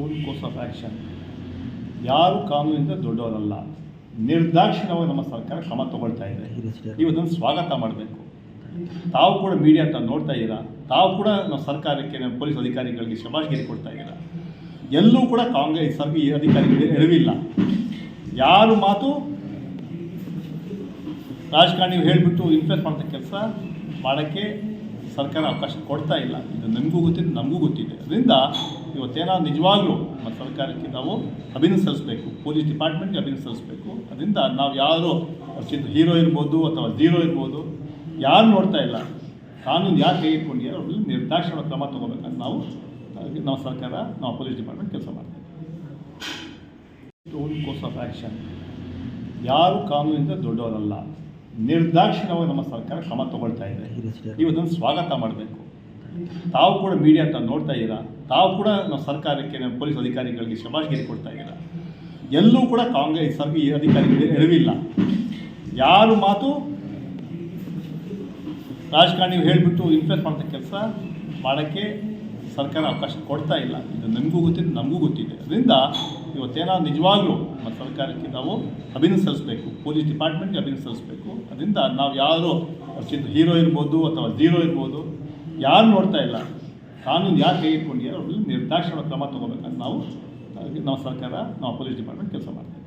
Course of action ಯಾರು ಕಾನೂನಿಂದ ದೊಡ್ಡವರಲ್ಲ. ನಿರ್ದಾಕ್ಷಿಣ್ಯವಾಗಿ ನಮ್ಮ ಸರ್ಕಾರ ಕ್ರಮ ತಗೊಳ್ತಾ ಇದೆ. ನೀವು ಅದನ್ನು ಸ್ವಾಗತ ಮಾಡಬೇಕು. ತಾವು ಕೂಡ ಮೀಡಿಯಾ ಅಂತ ನೋಡ್ತಾ ಇದ್ದೀರಾ. ತಾವು ಕೂಡ ನಮ್ಮ ಸರ್ಕಾರಕ್ಕೆ, ನಮ್ಮ ಪೊಲೀಸ್ ಅಧಿಕಾರಿಗಳಿಗೆ ಶಬಾಷ್ಗಿರಿ ಕೊಡ್ತಾ ಇದ್ದೀರಾ. ಎಲ್ಲೂ ಕೂಡ ಕಾಂಗ್ರೆಸ್ ಸರ್, ಈ ಅಧಿಕಾರಿಗಳಿಗೆ ಎಡವಿಲ್ಲ. ಯಾರು ಮಾತು? ರಾಜಕಾರಣಿ ಹೇಳಿಬಿಟ್ಟು ಇನ್ಫ್ಲೂಯೆನ್ಸ್ ಮಾಡ್ತಾ ಕೆಲಸ ಮಾಡೋಕ್ಕೆ ಸರ್ಕಾರ ಅವಕಾಶ ಕೊಡ್ತಾ ಇಲ್ಲ. ಇದು ನಮಗೂ ಗೊತ್ತಿದೆ ನಮಗೂ ಗೊತ್ತಿದೆ. ಅದರಿಂದ ಇವತ್ತೇನಾದ್ರು ನಿಜವಾಗ್ಲೂ ನಮ್ಮ ಸರ್ಕಾರಕ್ಕೆ ನಾವು ಅಭಿನಂದ ಸಲ್ಲಿಸಬೇಕು ಪೊಲೀಸ್ ಡಿಪಾರ್ಟ್ಮೆಂಟ್ಗೆ ಅಭಿನಂದ ಸಲ್ಲಿಸಬೇಕು ಅದರಿಂದ ನಾವು ಯಾರು ಚಿತ್ರ ಹೀರೋ ಇರ್ಬೋದು ಅಥವಾ ಝೀರೋ ಇರ್ಬೋದು, ಯಾರು ನೋಡ್ತಾ ಇಲ್ಲ, ಕಾನೂನು ಯಾರು ಕೈ ಅವ್ರಲ್ಲಿ ನಿರ್ದಾಕ್ಷಿಣ್ಯ ಕ್ರಮ ತೊಗೋಬೇಕಂತ ನಾವು ನಾವು ಸರ್ಕಾರ ನಾವು ಪೊಲೀಸ್ ಡಿಪಾರ್ಟ್ಮೆಂಟ್ ಕೆಲಸ ಮಾಡ್ತೀವಿ ಕೋರ್ಸ್ ಆಫ್ ಆ್ಯಕ್ಷನ್ ಯಾರು ಕಾನೂನಿಂದ ದೊಡ್ಡವರಲ್ಲ. ನಿರ್ದಾಕ್ಷಿಣ್ಯವಾಗಿ ನಮ್ಮ ಸರ್ಕಾರ ಕ್ರಮ ತಗೊಳ್ತಾ ಇದೆ. ನೀವು ಸ್ವಾಗತ ಮಾಡಬೇಕು. ತಾವು ಕೂಡ ಮೀಡಿಯಾ ಅಂತ ನೋಡ್ತಾ ಇದ್ದೀರಾ? ತಾವು ಕೂಡ ನಮ್ಮ ಸರ್ಕಾರಕ್ಕೆ, ನಮ್ಮ ಪೊಲೀಸ್ ಅಧಿಕಾರಿಗಳಿಗೆ ಶಬಾಷ್ಗಿರಿ ಕೊಡ್ತಾ ಇದ್ದೀರಾ? ಎಲ್ಲೂ ಕೂಡ ಕಾಂಗ್ರೆಸ್ ಸರ್ ಈ ಅಧಿಕಾರಿಗಳಿಗೆ ಎಡವಿಲ್ಲ. ಯಾರು ಮಾತು? ರಾಜಕಾರಣಿ ಹೇಳಿಬಿಟ್ಟು ಇನ್ಫ್ಲೂಯೆನ್ಸ್ ಮಾಡ್ತಾ ಕೆಲಸ ಮಾಡೋಕ್ಕೆ ಸರ್ಕಾರ ಅವಕಾಶ ಕೊಡ್ತಾ ಇಲ್ಲ. ಇದು ನಮಗೂ ಗೊತ್ತಿದೆ ನಮಗೂ ಗೊತ್ತಿದೆ. ಅದರಿಂದ ಇವತ್ತೇನೋ ನಿಜವಾಗ್ಲೂ ನಮ್ಮ ಸರ್ಕಾರಕ್ಕೆ ನಾವು ಅಭಿನಂದ ಸಲ್ಲಿಸಬೇಕು. ಪೊಲೀಸ್ ಡಿಪಾರ್ಟ್ಮೆಂಟ್ಗೆ ಅಭಿನಂದ ಸಲ್ಲಿಸಬೇಕು. ಅದರಿಂದ ನಾವು ಯಾರು ಚಿತ್ರ ಹೀರೋ ಇರ್ಬೋದು ಅಥವಾ ಝೀರೋ ಇರ್ಬೋದು ಯಾರು ನೋಡ್ತಾ ಇಲ್ಲ? ಕಾನೂನು ಯಾರು ಕೈ ಅವ್ರಲ್ಲಿ ನಿರ್ದಾಕ್ಷಿಣ್ಯ ಕ್ರಮ ತಗೋಬೇಕಂತ ನಾವು ನಾವು ಸರ್ಕಾರ, ನಾವು ಪೊಲೀಸ್ ಡಿಪಾರ್ಟ್ಮೆಂಟ್ ಕೆಲಸ ಮಾಡ್ತೀವಿ.